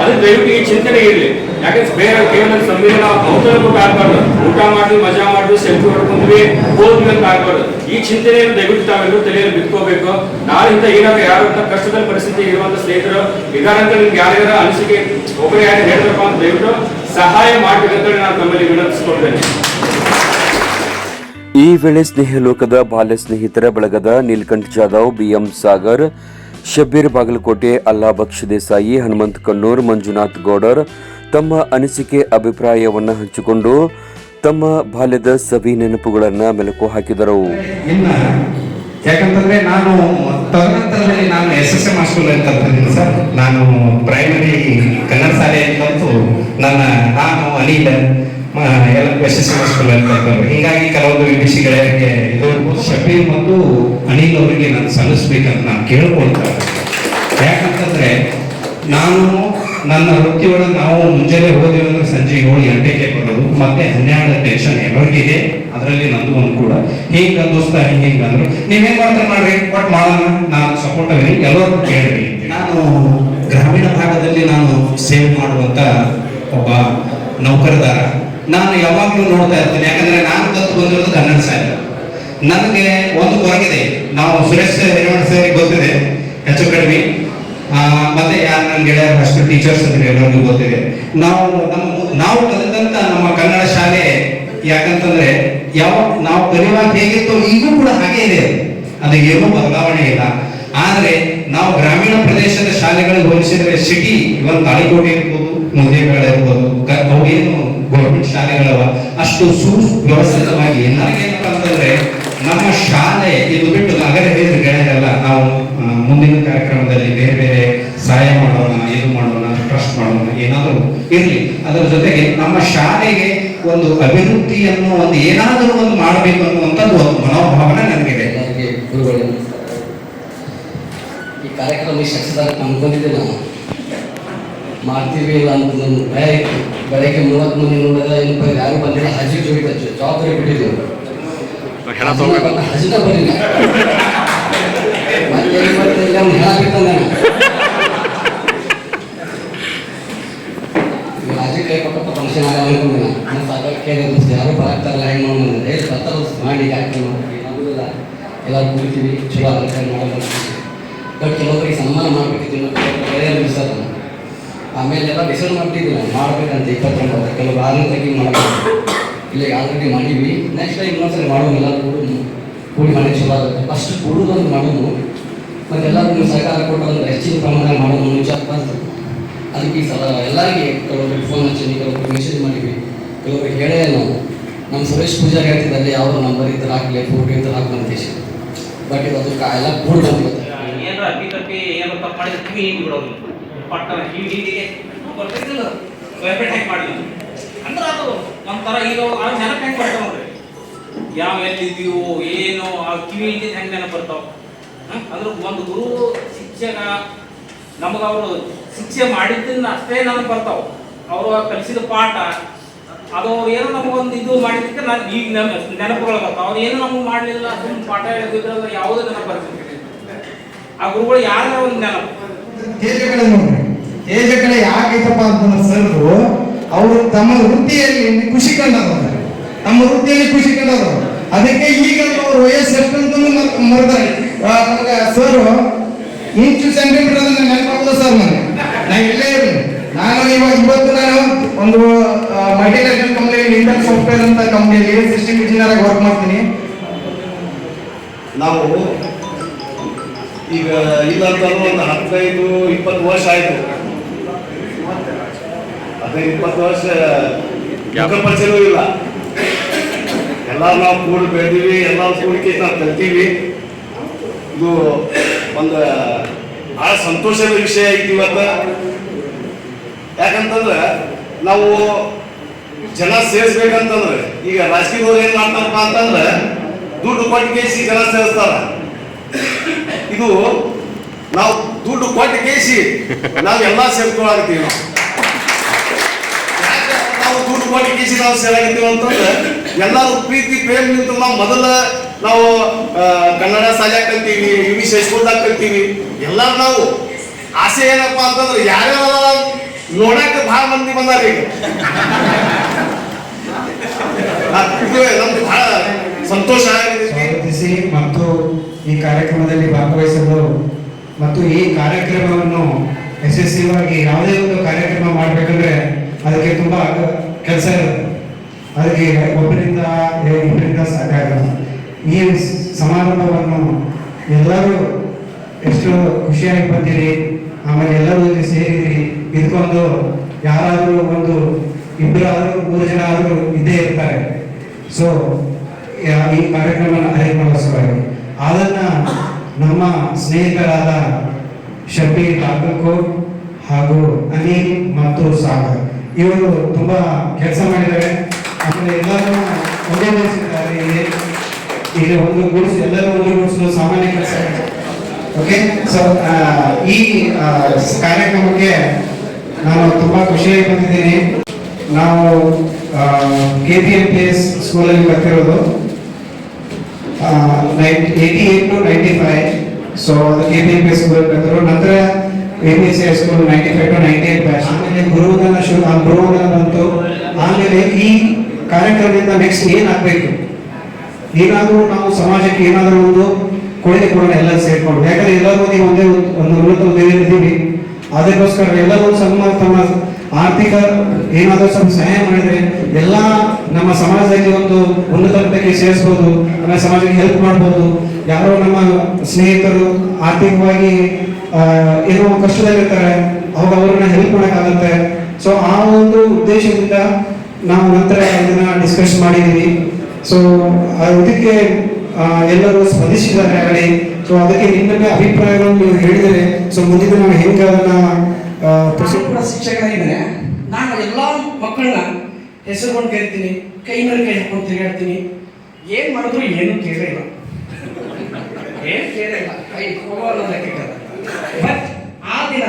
ಅದು ದಯವಿಟ್ಟು ಈ ಚಿಂತನೆ ಇರಲಿ. ಯಾಕಂದ್ರೆ ಬೇರೆ ಕೇವಲ ಸಂವಿಧಾನ ಔತಣ ಕೊಟ್ಟು ಆಗ್ಬಾರ್ದು. ಊಟ ಮಾಡಿದ್ವಿ ಮಜಾ ಮಾಡಿದ್ವಿ ಸೆಲ್ಫಿ ಹೊಡ್ಕೊಂಡ್ವಿ ಹೋದ್ವಿ ಅಂತ ಆಗ್ಬಾರ್ದು. ಈ ಚಿಂತನೆಯನ್ನು ದಯವಿಟ್ಟು ತಾವೆಲ್ಲರೂ ತಲೆಯಲ್ಲಿ ಬಿತ್ಕೋಬೇಕು ನಾಳಿಂದ ಏನಾದ್ರು ಯಾರು ಕಷ್ಟದ ಪರಿಸ್ಥಿತಿ ಇರುವಂತ ಸ್ನೇಹಿತರು ಇದಾರಂತ ನಿಮ್ಗೆ ಯಾರ್ಯಾರ ಅನಿಸಿಕೆ ಒಬ್ಬರು ಯಾರು ಹೇಳಿದ್ರಪ್ಪ ಅಂತ ದಯವಿಟ್ಟು ಸಹಾಯ ಮಾಡ್ಬೇಕಂತ ನಾನು ತಮ್ಮಲ್ಲಿ ವಿನಂತಿಸ್ಕೊಳ್ತೇನೆ. ಈ ವೇಳೆ ಸ್ನೇಹ ಲೋಕದ ಬಾಲ್ಯ ಸ್ನೇಹಿತರ ಬಳಗದ ನೀಲಕಂಠ ಜಾಧವ್, ಬಿಎಂ ಸಾಗರ್ ಶಬ್ಬೀರ್ ಬಾಗಲಕೋಟೆ ಅಲ್ಲಾ ಬಕ್ಷ ದೇಸಾಯಿ ಹನುಮಂತ್ ಕಣ್ಣೂರ್, ಮಂಜುನಾಥ್ ಗೌಡರ್ ತಮ್ಮ ಅನಿಸಿಕೆ, ಅಭಿಪ್ರಾಯವನ್ನು ಹಂಚಿಕೊಂಡು ತಮ್ಮ ಬಾಲ್ಯದ ಸವಿ ನೆನಪುಗಳನ್ನು ಮೆಲುಕು ಹಾಕಿದರು. ಯಾಕಂತಂದ್ರೆ ನಾನು ತದನಂತರದಲ್ಲಿ ನಾನು ಎಸ್ ಎಸ್ ಎಂ ಸ್ಕೂಲ್ ಅಂತ ಸರ್. ನಾನು ಪ್ರೈಮರಿ ಕನ್ನಡ ಶಾಲೆಯಲ್ಲಿ ಕಲಿತು ನನ್ನ ನಾನು ಅನಿಲ್ ಎಲ್ಲ ಹೀಗಾಗಿ ಕೆಲವೊಂದು ವಿಷಯಗಳಿಗೆ ಇದು ಶಬೀರ್ ಮತ್ತು ಅನಿಲ್ ಅವರಿಗೆ ನಾನು ಸಲ್ಲಿಸ್ಬೇಕಂತ ನಾನು ಕೇಳ್ಕೊಳ್ತಾರೆ ಯಾಕಂತಂದ್ರೆ ನಾನು ನನ್ನ ವೃತ್ತಿಯೊಳಗೆ ನಾವು ಮುಂಜಾನೆ ಹೋದೇವೆ ಅಂದ್ರೆ ಸಂಜೆ ಏಳು ಗಂಟೆಗೆ ಬರೋದು, ಮತ್ತೆ ಹನ್ನೆರಡು ಟೆನ್ಷನ್ ಎಲ್ಲರಿಗಿದೆ ಅದರಲ್ಲಿ ನಂದು ಒಂದು ಕೂಡ. ಹಿಂಗ ದೋಸ್ತ ಹಿಂಗ ಅಂದ್ರು ನೀವೇನ್ ಮಾಡ್ತಾರೆ ಮಾಡ್ರಿ? ಬಟ್ ಮಾಡೋಣ, ನಾನು ಸಪೋರ್ಟ್ ಆಗಿ ಎಲ್ಲರೂ ಕೇಳ್ರಿ. ನಾನು ಗ್ರಾಮೀಣ ಭಾಗದಲ್ಲಿ ನಾನು ಸೇವೆ ಮಾಡುವಂತ ಒಬ್ಬ ನೌಕರದಾರ. ನಾನು ಯಾವಾಗಲೂ ನೋಡ್ತಾ ಇರ್ತೀನಿ. ಯಾಕಂದ್ರೆ ನಾನು ಕಲ್ತು ಬಂದಿರೋದು ಕನ್ನಡ ಶಾಲೆ ನನಗೆ ಒಂದು ಕೊರಗಿದೆ. ನಾವು ಸುರೇಶ್ ಹಿರೇಮಠ ಸರ್ ಗೊತ್ತಿದೆ, ಹೆಚ್ಚು ಕಡಿಮೆ. ಮತ್ತೆ ಯಾರು ನನ್ನ ಗೆಳೆಯರು ಅಷ್ಟು ಟೀಚರ್ಸ್ ಅಂತ ಎಲ್ಲರಿಗೂ ಗೊತ್ತಿದೆ. ನಾವು ನಮ್ಮ ನಾವು ಕಲಿತಂತ ನಮ್ಮ ಕನ್ನಡ ಶಾಲೆ ಯಾಕಂತಂದ್ರೆ ಯಾವ, ನಾವು ಕಲಿಯುವಾಗ ಹೇಗಿತ್ತು ಈಗೂ ಕೂಡ ಹಾಗೆ ಇದೆ. ಅದು. ಏನೂ ಬದಲಾವಣೆ ಇಲ್ಲ. ಆದ್ರೆ ನಾವು ಗ್ರಾಮೀಣ ಪ್ರದೇಶದ ಶಾಲೆಗಳಿಗೆ ಹೋಲಿಸಿದ್ರೆ ಸಿಟಿ ಇವನ್ ತಾಳಿಕೋಟೆ ಇರ್ಬೋದು ಮುದ್ದೇಬೇಳ ಇರ್ಬೋದು, ಕ- ಅವು ಏನು ಗೌರ್ಮೆಂಟ್ ಶಾಲೆಗಳವ, ಅಷ್ಟು ಸುವ್ಯವಸ್ಥಿತವಾಗಿ ನನಗೇನಪ್ಪ ಅಂತಂದ್ರೆ, ನಮ್ಮ ಶಾಲೆ, ಇದು ಬಿಟ್ಟು ನಗರ ಹೇಳಿದ್ರೆ ಗೆಳೆಯರಲ್ಲ ನಾವು ಮುಂದಿನ ಕಾರ್ಯಕ್ರಮದಲ್ಲಿ ಬೇರೆ ಬೇರೆ ಸಹಾಯ ಮಾಡೋಣ, ಇದು ಮಾಡೋಣ ಟ್ರಸ್ಟ್ ಮಾಡೋಣ, ಏನಾದರೂ ಇರಲಿ. ಅದರ ಜೊತೆಗೆ ನಮ್ಮ ಶಾಲೆಗೆ ಒಂದು ಅಭಿವೃದ್ಧಿಯನ್ನು ಒಂದು ಏನಾದರೂ ಒಂದು ಮಾಡಬೇಕು ಅನ್ನುವಂಥದ್ದು ಒಂದು ಮನೋಭಾವನೆ ನನಗಿದೆ. ಈ ಕಾರ್ಯಕ್ರಮ ಶಿಕ್ಷಣ ಅನ್ಕೊಂಡಿದ್ದೆ ನಾವು ಮಾಡ್ತೀವಿ ಇಲ್ಲ ಅಂತ ನನ್ನ ಭಯ ಇತ್ತು ಬೆಳಗ್ಗೆ ಮೂವತ್ತು ಮಂದಿ ನೋಡಿದ್ರೆ ಏನಪ್ಪ ಯಾರು ಬಂದಿಲ್ಲ ಹಜಿ ಜೋಗಿತ ಜವಾಬ್ದಾರಿ ಬಿಟ್ಟಿದ್ದೇವೆ ಹಜಿನ ಬರಲಿಲ್ಲ ಮತ್ತೆ ಬರ್ತಿಲ್ಲ ಅವ್ನು ಹೇಳಾಕಿತ್ತಂದ ರಾಜಿ ಕೈ ಕೊಟ್ಟಪ್ಪ ಫಂಕ್ಷನ್ ಆಗ ಅನ್ಕೊಂಡಿಲ್ಲ ನಾನು ಸಾಕಾಗ ಕೇಳಿದ್ರು ಯಾರು ಬರಾಕ್ತಾರಲ್ಲ ಹೆಂಗೆ ಏ ಬರ್ತಾರ ಮಾಡಿ ಯಾಕೆ ಮಾಡ್ತೀವಿ ಎಲ್ಲ ಎಲ್ಲರೂ ಕುಡಿತೀವಿ ಚಲೋ ಅಲಂಕಾರ ಮಾಡೋದು ಬಟ್ ಕೆಲವೊಬ್ಬರಿಗೆ ಸನ್ಮಾನ ಮಾಡಬೇಕಿತ್ತು ಬಿಡ್ಸಲ್ಲ ಆಮೇಲೆ ಎಲ್ಲ ಡಿಸೈಡ್ ನಾವು ಮಾಡಬೇಕಂತ ಇಪ್ಪತ್ತೊಂಬತ್ತು ಕೆಲವು ಆರನೇ ತಗ್ಗಿ ಮಾಡಬೇಕು. ಇಲ್ಲಿ ಆಲ್ರೆಡಿ ಮಾಡೀವಿ ನೆಕ್ಸ್ಟ್ ಟೈಮ್ ಇನ್ನೊಂದ್ಸರಿ ಮಾಡೋದಿಲ್ಲ ಕೂಡ. ಕೂಡಿ ಮಾಡಿ ಚಲೋ ಆಗುತ್ತೆ ಫಸ್ಟ್ ಕೂಡುದೊಂದು ಮಾಡೋದು. ಮತ್ತು ಎಲ್ಲರಿಗೂ ಸರ್ಕಾರ ಕೊಟ್ಟು ಒಂದು ಹೆಚ್ಚಿನ ಪ್ರಮಾಣದಲ್ಲಿ ಮಾಡೋದು ಮುಂಚೆ ಬಂತು. ಅದಕ್ಕೆ ಈ ಸಲ ಎಲ್ಲರಿಗೆ ಕೆಲವೊಬ್ಬರಿಗೆ ಫೋನ್ ಹಚ್ಚಿ ಕೆಲವೊಬ್ಬರಿಗೆ ಮೆಸೇಜ್ ಮಾಡಿದ್ವಿ. ಕೆಲವೊಬ್ಬರಿಗೆ ಹೇಳೇ ನಾವು. ನಮ್ಮ ಸುರೇಶ್ ಪೂಜಾ ಹೇಳ್ತಿದ್ದಲ್ಲಿ ಯಾವ ನಂಬರ್ ಇದ್ರೆ ಹಾಕಲಿ ಫೋಟೋ ಇದ್ರೆ ಹಾಕಂತ ಬಟ್ ಇದು ಅದು ಕಾ- ಎಲ್ಲ ಕೂಡ ಬಂದಿರುತ್ತೆ ಏನಾರ ಅಪ್ಪಿ ತಪ್ಪಿ ಏನಾರ ತಪ್ಪು ಮಾಡಿದ್ರೆ, ಕಿವಿ ಹಿಂಡಿ ಬಿಡೋದು. ಪಟ್ಟಣ ಹೀಗೆ ಬರ್ತಿದ್ದಿಲ್ಲ. ವೈಬ್ರೇಟ್ ಹೆಂಗೆ ಮಾಡಿಲ್ಲ ಅಂದ್ರೆ ಅದು ಒಂಥರ ಈಗ ಆ ನೆನಪು ಹೆಂಗೆ ಬರ್ತಾವ ನೋಡ್ರಿ. ಯಾವ ಎಲ್ಲಿದ್ದೀವೋ, ಏನೋ, ಆ ಕಿವಿ ಇದ್ದಿದ್ದು ಹೆಂಗೆ ನೆನಪು ಬರ್ತಾವ? ಅಂದ್ರೆ ಒಂದು ಗುರು ಶಿಕ್ಷಕ, ನಮಗೆ ಅವರು ಶಿಕ್ಷೆ ಮಾಡಿದ್ದನ್ನ ಅಷ್ಟೇ ನನಗೆ ಬರ್ತಾವ. ಅವರು ಕಲಿಸಿದ ಪಾಠ, ಅದು ಅವ್ರು ಏನೋ ನಮಗೊಂದು ಇದು ಮಾಡಿದ್ದಕ್ಕೆ ನಾನು ಈಗ ನೆನ- ನೆನಪುಗಳು ಬರ್ತಾವ. ಅವ್ರು ಏನು ನಮಗೆ ಮಾಡಲಿಲ್ಲ ಸುಮ್ಮನೆ ಪಾಠ ಹೇಳಿದ್ರೆ ಯಾವುದೇ ನೆನಪು ಬರ್ತೀನಿ ಆ ಗುರುಗಳು ಯಾರ ಒಂದು ನೆನಪು? ತೇಜ ಕಡೆ ನೋಡ್ರಿ. ತೇಜ ಕಡೆ ಯಾಕೈತಪ್ಪ ಅಂತ ಸರ್ ಅವರು ತಮ್ಮ ವೃತ್ತಿಯಲ್ಲಿ ಖುಷಿ ಕಂಡವರು ತಮ್ಮ ವೃತ್ತಿಯಲ್ಲಿ ಖುಷಿ ಕಂಡವರು ಅದಕ್ಕೆ ಈಗ ಅವ್ರ ವಯಸ್ಸು ಎಷ್ಟು ಅಂತ ಮರ್ತಾರೆ ನನಗೆ ಸರ್ ಇಂಚು ಸೆಂಟಿಮೀಟರ್ ಅಂದ್ರೆ ನೆನಪಾಗೋದು ಸರ್ ನನಗೆ? ನಾ ಇಲ್ಲೇ ಇರಲಿ ನಾನು ಇವಾಗ ಇವತ್ತು ನಾನು ಒಂದು ಮಲ್ಟಿನ್ಯಾಷನಲ್ ಕಂಪ್ನಿಯಲ್ಲಿ ಇಂಟರ್ ಸಾಫ್ಟ್ವೇರ್ ಅಂತ ಕಂಪ್ನಿಯಲ್ಲಿ ಸಿಸ್ಟಮ್ ಇಂಜಿನಿಯರ್ ಆಗಿ ವರ್ಕ್ ಮಾಡ್ತೀನಿ. ನಾವು ಈಗ ಇಲ್ಲ ಅಂತಂದ್ರೆ ಒಂದು ಹದಿನೈದು ಇಪ್ಪತ್ತು ವರ್ಷ ಆಯ್ತು. ಅದೇ ಇಪ್ಪತ್ತು ವರ್ಷ ಪರಿಚಯವೂ ಇಲ್ಲ. ಎಲ್ಲ ನಾವು ಕೂಡ ಬೆಳೆದೀವಿ ಎಲ್ಲ ಕೂಡಿಕೆ ನಾವು ಕಲ್ತೀವಿ ಇದು ಒಂದು ಬಹಳ ಸಂತೋಷದ ವಿಷಯ ಐತಿ ಇವತ್ತು. ಯಾಕಂತಂದ್ರೆ ನಾವು ಜನ ಸೇರಿಸ್ಬೇಕಂತಂದ್ರೆ ಈಗ ರಾಜಕೀಯದವ್ರು ಏನ್ ಮಾಡ್ತಾರಪ್ಪ ಅಂತಂದ್ರೆ ದುಡ್ಡು ಕೊಟ್ಟು ಕೇಸಿ ಜನ ಸೇರಿಸ್ತಾರ. ಇದು ನಾವು ದುಡ್ಡು ಕೊಟ್ಟು ಕೇಸಿ, ನಾವು ಎಲ್ಲ ಸೇರ್ಕೊಳಾಗ್ತೀವಿ ನಾವು ನಾವು ದುಡ್ಡು ಕೊಟ್ಟು ಕೇಸಿ ನಾವು ಸೇರಾಗಿದ್ದೀವಿ ಅಂತಂದ್ರೆ, ಎಲ್ಲರೂ ಪ್ರೀತಿ ಪ್ರೇಮದಿಂದ ನಾವು ಮೊದಲ ನಾವು ಕನ್ನಡ ಶಾಲೆ ಕಲ್ತೀವಿ ಯು ವಿ ಕಲ್ತೀವಿ. ಎಲ್ಲರೂ ನಾವು ಆಸೆ ಏನಪ್ಪ ಅಂತಂದ್ರೆ ಯಾರ್ಯಾರ ನೋಡಕ್ಕೆ ಬಹಳ ಮಂದಿ ಬಂದಾರ ಈಗ. ನಮ್ದು ಬಹಳ ಸಂತೋಷ ಸ್ವಾಗತಿಸಿ. ಮತ್ತು ಈ ಕಾರ್ಯಕ್ರಮದಲ್ಲಿ ಭಾಗವಹಿಸಲು ಮತ್ತು ಈ ಕಾರ್ಯಕ್ರಮವನ್ನು ಯಶಸ್ವಿಯಾಗಿ ಯಾವುದೇ ಒಂದು ಕಾರ್ಯಕ್ರಮ ಮಾಡಬೇಕಂದ್ರೆ ಅದಕ್ಕೆ ತುಂಬಾ ಕೆಲಸ ಇರುತ್ತೆ. ಅದಕ್ಕೆ ಒಬ್ಬರಿಂದ ಇಬ್ಬರಿಂದ ಆಗಲ್ಲ ಈ ಸಮಾರಂಭವನ್ನು ಎಲ್ಲರೂ ಎಷ್ಟು ಖುಷಿಯಾಗಿ ಬಂದಿರಿ, ಆಮೇಲೆ ಎಲ್ಲರೂ ಇಲ್ಲಿ ಸೇರಿದಿರಿ ಇದಕ್ಕೊಂದು ಯಾರಾದರೂ ಒಂದು ಇಬ್ಬರಾದರೂ ಮೂರು ಜನ ಆದರೂ ಇದ್ದೇ ಇರ್ತಾರೆ. ಸೊ ಈ ಕಾರ್ಯಕ್ರಮ ಅರೇಂಜ್ ಮಾಡೋಸ್ಕರವಾಗಿ ಅದನ್ನ ನಮ್ಮ ಸ್ನೇಹಿತರಾದ ಶಬೀರ್ ಬಾಗಲ್ಕೋಟ್ ಹಾಗೂ ಅನಿಲ್ ಮತ್ತು ಸಾಗರ್ ಇವರು ತುಂಬಾ ಕೆಲಸ ಮಾಡಿದ್ದಾರೆ. ಆಮೇಲೆ ಎಲ್ಲರೂ ಒಂದೇ ಇಲ್ಲಿ ಇಲ್ಲಿ ಒಂದು ಗೂಡಿಸಿ ಎಲ್ಲರೂ ಒಂದು ಗೂಡಿಸಲು ಸಾಮಾನ್ಯ ಕೆಲಸ. ಓಕೆ ಸೊ ಈ ಕಾರ್ಯಕ್ರಮಕ್ಕೆ ನಾನು ತುಂಬಾ ಖುಷಿಯಾಗಿ ಬಂದಿದ್ದೀನಿ. ನಾವು K P M P S ಸ್ಕೂಲಲ್ಲಿ ಬರ್ತಿರೋದು. Eighty eight to ninety five so K P P S ಬಂದರು ನಂತರ A P C school ninety five to ninety eight batch ಆಮೇಲೆ ಗುರುವಂದನ ಶುರು, ಆ ಗುರುವಂದನ ಬಂತು. ಆಮೇಲೆ ಈ ಕಾರ್ಯಕ್ರಮದಿಂದ ನೆಕ್ಸ್ಟ್ ಏನಾಗಬೇಕು? ಏನಾದರೂ ನಾವು ಸಮಾಜಕ್ಕೆ ಏನಾದರೂ ಒಂದು ಕೊಡುಗೆ ಕೊಡೋಣ ಎಲ್ಲ ಸೇರ್ಕೊಂಡು. ಯಾಕಂದ್ರೆ ಎಲ್ಲರೂ ನೀವು ಒಂದೇ ಒಂದು- ಒಂದು ಹುದ್ದೆಯಲ್ಲಿ ಇದ್ದೀವಿ. ಅದಕ್ಕೋಸ್ಕರ ಎಲ್ಲರೂ ಸಮ ತಮ್ಮ ಆರ್ಥಿಕ ಏನಾದರೂ ಸ್ವಲ್ಪ ಸಹಾಯ ಮಾಡಿದ್ರೆ ಎಲ್ಲ ನಮ್ಮ ಸಮಾಜದಲ್ಲಿ ಒಂದು ಉನ್ನತ ಹಂತಕ್ಕೆ ಸೇರಿಸ್ಬೋದು ಆಮೇಲೆ ಸಮಾಜಕ್ಕೆ ಹೆಲ್ಪ್ ಮಾಡ್ಬೋದು. ಯಾರೋ ನಮ್ಮ ಸ್ನೇಹಿತರು ಆರ್ಥಿಕವಾಗಿ ಏನೋ ಕಷ್ಟದಲ್ಲಿರ್ತಾರೆ ಅವಾಗ ಅವ್ರನ್ನ ಹೆಲ್ಪ್ ಮಾಡೋಕ್ಕಾಗುತ್ತೆ. ಸೊ ಆ ಒಂದು ಉದ್ದೇಶದಿಂದ ನಾವು ನಂತರ ಇದನ್ನ ಡಿಸ್ಕಸ್ ಮಾಡಿದ್ದೀವಿ. ಸೊ ಅದಕ್ಕೆ ಎಲ್ಲರೂ ಸ್ಪಂದಿಸಿದ್ದಾರೆ ಆಗಲಿ. ಸೊ ಅದಕ್ಕೆ ನಿಮ್ಮ ಅಭಿಪ್ರಾಯಗಳನ್ನು ನೀವು ಹೇಳಿದರೆ ಸೊ ಮುಂದಿನ ನಾವು ಹೆಂಗೆ ಅದನ್ನ ಕೂಡ ಶಿಕ್ಷಕರಾಗಿದ್ದೇನೆ ನಾನು ಎಲ್ಲ ಮಕ್ಕಳನ್ನ ಹೆಸರುಕೊಂಡು ಕರಿತೀನಿ ಕೈ ಮೇಲೆ ಕೈ ಹಾಕೊಂಡು ತಿರುಗಾಡ್ತೀನಿ. ಏನು ಮಾಡಿದ್ರು ಏನು ಕೇಳಿಲ್ಲ ಏನು ಕೇಳಿಲ್ಲ ಕೈ ಲೆಕ್ಕಕ್ಕಲ್ಲ ಬಟ್ ಆ ದಿನ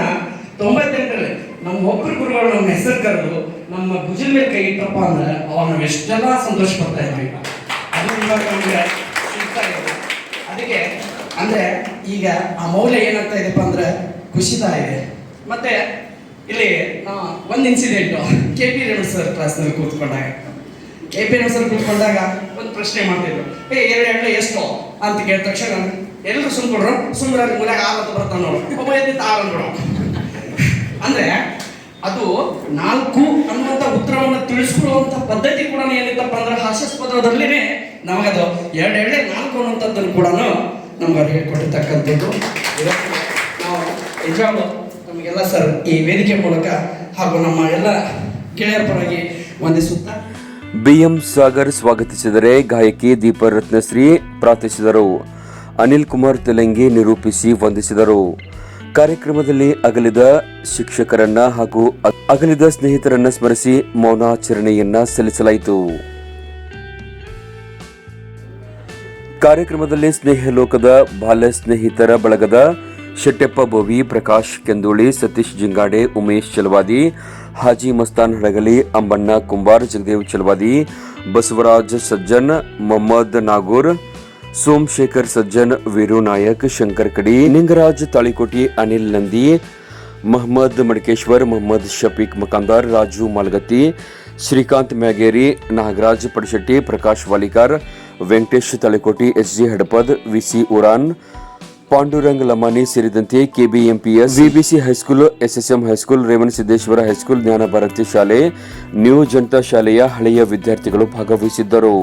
ತೊಂಬತ್ತೆಂಟರಲ್ಲಿ ನಮ್ಮ ಒಬ್ಬರು ಗುರುಗಳು ನಮ್ಮ ಹೆಸರು ಕರೆದು ನಮ್ಮ ಭುಜದ ಮೇಲೆ ಕೈ ಇಟ್ಟಪ್ಪ ಅಂದ್ರೆ ಅವಾಗ ನಾವು ಎಷ್ಟೆಲ್ಲ ಸಂತೋಷ ಪಡ್ತಾ ಇದ್ವಿ ಅದು ಇವಾಗ ನಮಗೆ ಸಿಗ್ತಾ ಇದೆ. ಅದಕ್ಕೆ ಅಂದ್ರೆ ಈಗ ಆ ಮೌಲ್ಯ ಏನಾಗ್ತಾ ಇದೆಪ್ಪ ಅಂದ್ರೆ ಖುಷಿತಾ ಇದೆ. ಮತ್ತೆ ಇಲ್ಲಿ ಒಂದು incident K P Renu sir ಕ್ಲಾಸ್ನಲ್ಲಿ ಕೂತ್ಕೊಂಡಾಗ. ಕೆ ಪಿ ರೇಣು ಸರ್ ಕೂತ್ಕೊಂಡಾಗ ಒಂದು ಪ್ರಶ್ನೆ ಮಾಡ್ತಿದ್ರು. ಏ, ಎರಡು ಎಣ್ಣೆ ಎಷ್ಟು? ಅಂತ ಕೇಳಿದ ತಕ್ಷಣ ಎಲ್ಲರೂ ಸುಮ್ಕೊಡ್ರು. ಸುಮ್ಮನೆ ಮೂಲೆಗೆ ಆರು ಅಂತ ಬರ್ತಾನೆ ನೋಡು. ಒಬ್ಬ ಎದ್ದಿತ್ತು ಆರು ಅಂದ್ರೆ. ಅದು ನಾಲ್ಕು ಅನ್ನುವಂಥ ಉತ್ತರವನ್ನು ತಿಳಿಸ್ಕೊಳ್ಳುವಂಥ ಪದ್ಧತಿ ಕೂಡ ಏನಿತ್ತಪ್ಪ ಅಂದ್ರೆ ಹಾಸ್ಯಾಸ್ಪದದಲ್ಲಿನೇ ನಮಗದು. ಎರಡು ಎರಡೇ ನಾಲ್ಕು ಅನ್ನುವಂಥದ್ದನ್ನು ಕೂಡ ನಮ್ಗೆ ಅವ್ರು ಹೇಳ್ಕೊಟ್ಟಿರ್ತಕ್ಕಂಥದ್ದು ನಾವು ನಿಜವಾಗ್ಲು ನಮಗೆಲ್ಲ ಸರ್ ಈ ವೇದಿಕೆ ಮೂಲಕ ಹಾಗೂ ನಮ್ಮ ಎಲ್ಲ ಗೆಳೆಯರ ಪರವಾಗಿ ವಂದಿಸುತ್ತಾ ಬಿಎಂ ಸಾಗರ್ ಸ್ವಾಗತಿಸಿದರೆ ಗಾಯಕಿ ದೀಪರತ್ನಶ್ರೀ ಪ್ರಾರ್ಥಿಸಿದರು. ಅನಿಲ್ ಕುಮಾರ್ ತೆಲಂಗಿ ನಿರೂಪಿಸಿ ವಂದಿಸಿದರು. ಕಾರ್ಯಕ್ರಮದಲ್ಲಿ ಅಗಲಿದ ಶಿಕ್ಷಕರನ್ನ ಹಾಗೂ ಅಗಲಿದ ಸ್ನೇಹಿತರನ್ನ ಸ್ಮರಿಸಿ ಮೌನಾಚರಣೆಯನ್ನ ಸಲ್ಲಿಸಲಾಯಿತು. ಕಾರ್ಯಕ್ರಮದಲ್ಲಿ ಸ್ನೇಹ ಲೋಕದ ಬಾಲ್ಯ ಸ್ನೇಹಿತರ ಬಳಗದ Shetteppa Bhovi Prakash ಕೆಂದೋಳಿ, Satish Jingade, Umesh Chalavadi, Haji Mastan Hadagali, Ambanna Kumbar, Jagadev Chalavadi, Basavaraj Sajjan, Mohammed Nagur, Somashekar Sajjan, Veeru Nayak, Shankar Kadi, Ningaraj Talikoti, Anil Nandi, Mohammed Madakeshwar, Mohammed Shafiq Makandar, Raju Malgatti, Srikanth Myageri, Nagaraj Padashetti, Prakash Walikar, Venkatesh Talekoti S G Hadapad, VC Uran Pandurang Lamani ಸೇರಿದಂತೆ KBMPS BBC high school, SSM high school, Revana Siddeshwara high school, Jnana Bharati ಶಾಲೆ, new Janata ಶಾಲೆಯ ಹಳೆಯ ವಿದ್ಯಾರ್ಥಿಗಳು ಭಾಗವಹಿಸಿದ್ದರು.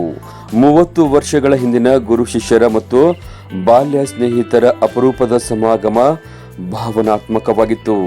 ಮೂವತ್ತು ವರ್ಷಗಳ ಹಿಂದಿನ ಗುರು ಶಿಷ್ಯರ ಮತ್ತು ಬಾಲ್ಯ ಸ್ನೇಹಿತರ ಅಪರೂಪದ ಸಮಾಗಮ ಭಾವನಾತ್ಮಕವಾಗಿತ್ತು.